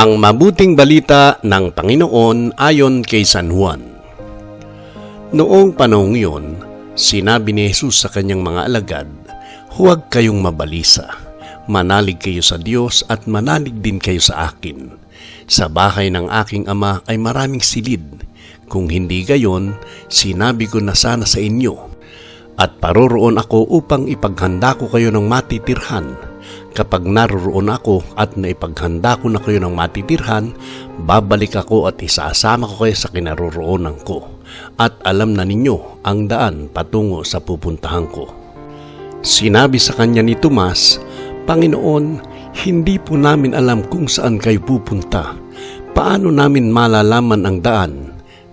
Ang mabuting balita ng Panginoon ayon kay San Juan. Noong panahong iyon, sinabi ni Jesus sa kanyang mga alagad, Huwag kayong mabalisa. Manalig kayo sa Diyos at manalig din kayo sa akin. Sa bahay ng aking ama ay maraming silid. Kung hindi gayon, sinabi ko na sana sa inyo. At paroroon ako upang ipaghanda ko kayo ng matitirhan. Kapag naroroon ako at naipaghanda ko na kayo ng matitirhan, babalik ako at isaasama ko kayo sa kinaroroonan ko. At alam na ninyo ang daan patungo sa pupuntahan ko. Sinabi sa kanya ni Tomas, Panginoon, hindi po namin alam kung saan kayo pupunta. Paano namin malalaman ang daan?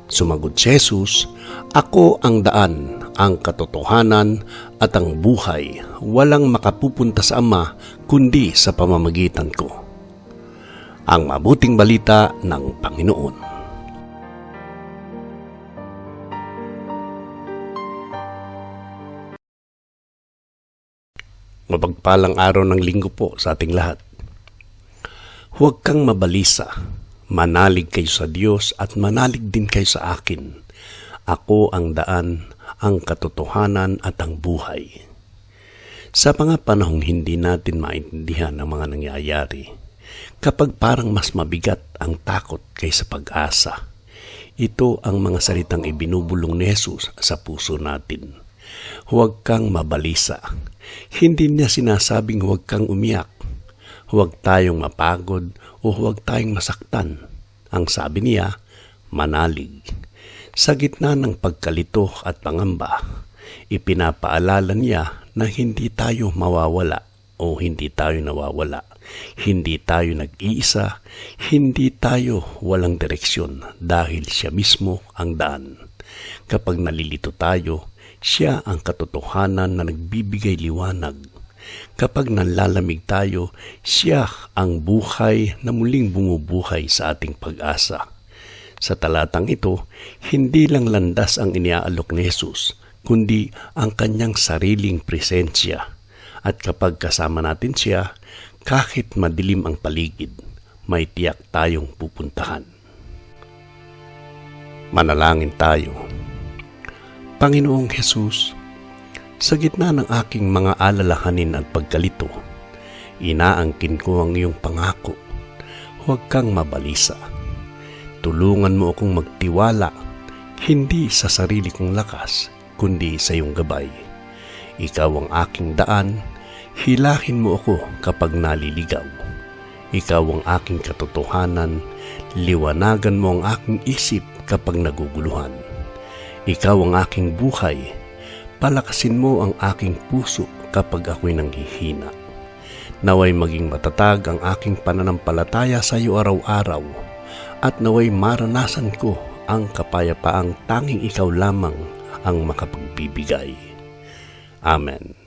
Sumagot si Jesus, Ako ang daan, ang katotohanan at ang buhay. Walang makapupunta sa Ama kundi sa pamamagitan ko. Ang mabuting balita ng Panginoon. Mapagpalang araw ng linggo po sa ating lahat. Huwag kang mabalisa. Manalig kayo sa Diyos at manalig din kayo sa akin. Ako ang daan, ang katotohanan at ang buhay. Sa mga panahong hindi natin maintindihan ang mga nangyayari, kapag parang mas mabigat ang takot kaysa pag-asa, ito ang mga salitang ibinubulong ni Jesus sa puso natin. Huwag kang mabalisa. Hindi niya sinasabing huwag kang umiyak. Huwag tayong mapagod o huwag tayong masaktan. Ang sabi niya, manalig. Sa gitna ng pagkalito at pangamba, ipinapaalala niya na hindi tayo mawawala o hindi tayo nawawala. Hindi tayo nag-iisa, hindi tayo walang direksyon dahil siya mismo ang daan. Kapag nalilito tayo, siya ang katotohanan na nagbibigay liwanag. Kapag nanlalamig tayo, siya ang buhay na muling bumubuhay sa ating pag-asa. Sa talatang ito, hindi lang landas ang iniaalok ni Jesus, kundi ang kanyang sariling presensya. At kapag kasama natin siya, kahit madilim ang paligid, may tiyak tayong pupuntahan. Manalangin tayo. Panginoong Hesus, sa gitna ng aking mga alalahanin at pagkalito, inaangkin ko ang iyong pangako. Huwag kang mabalisa. Tulungan mo akong magtiwala, hindi sa sarili kong lakas, kundi sa iyong gabay. Ikaw ang aking daan, hilahin mo ako kapag naliligaw. Ikaw ang aking katotohanan, liwanagan mo ang aking isip kapag naguguluhan. Ikaw ang aking buhay. Palakasin mo ang aking puso kapag ako'y nanghihina. Naway maging matatag ang aking pananampalataya sa iyo araw-araw at naway maranasan ko ang kapayapaang tanging ikaw lamang ang makapagbibigay. Amen.